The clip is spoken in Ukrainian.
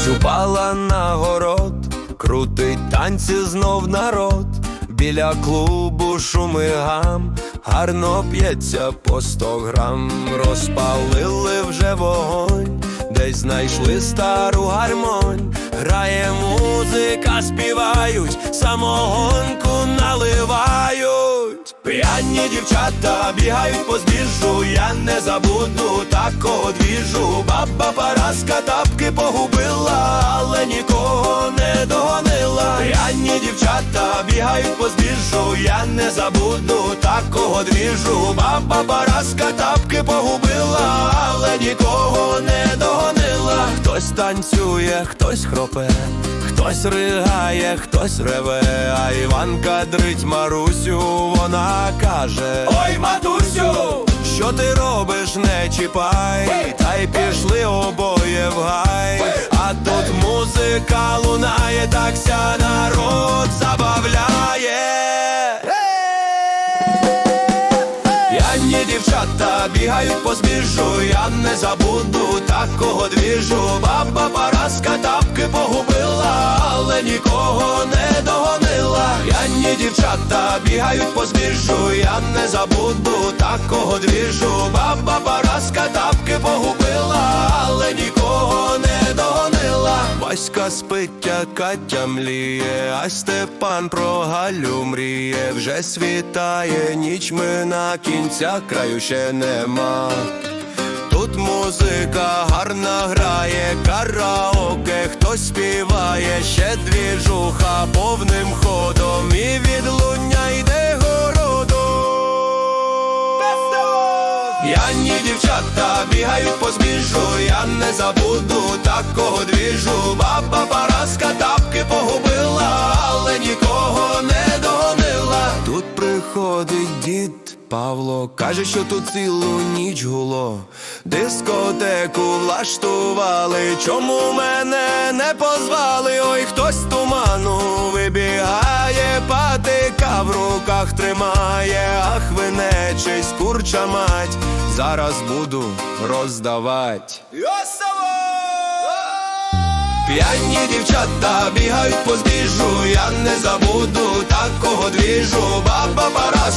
стала на город, крутить танці знов народ. Біля клубу шуми гам, гарно п'ється по сто грам, розпалили вже вогонь, десь знайшли стару гармонь, грає музика, співають, самогонку наливають. П'яні дівчата бігають по збіжжу, я не забуду такого двіжу. Баба Параска тапки погубила, але нікого не догонила. П'яні дівчата бігають по збіжжу, я не забуду такого двіжу. Баба Параска тапки погубила, але нікого не догонила. Хтось танцює, хтось хропе. Хтось ригає, хтось реве, а Іванка дрить Марусю, вона каже: Ой, матусю, що ти робиш, не чіпай, та й пішли музика лунає, так ся народ забавляє. П'яні дівчата бігають по збіжжу, я не забуду такого двіжу. Баба Параска тапки погубила, але нікого не догонила. П'яні дівчата бігають по збіжжу, я не забуду такого двіжу. Баба Параска тапки погубила, але нікого Васька спить, а Катя мліє, а Степан про Галю мріє. Вже світає ніч мина, кінця краю ще нема. Тут музика гарна грає, караоке, хтось співає, ще двіжуха повним ходом і відлуння йде городом. П'яні дівчата бігають по збіжжу, я не забуду такого двіжу. Баба Параска тапки погубила, але нікого не догонила. Тут приходить дід Павло, каже, що тут цілу ніч гуло. Дискотеку влаштували, чому мене не позвали? Ой, хтось з туману вибігає, патика в руках тримає, ах ви нечисть, курча мать, зараз буду роздавать. П'яні дівчата бігають по збіжу, я не забуду такого двіжу. Баба тапки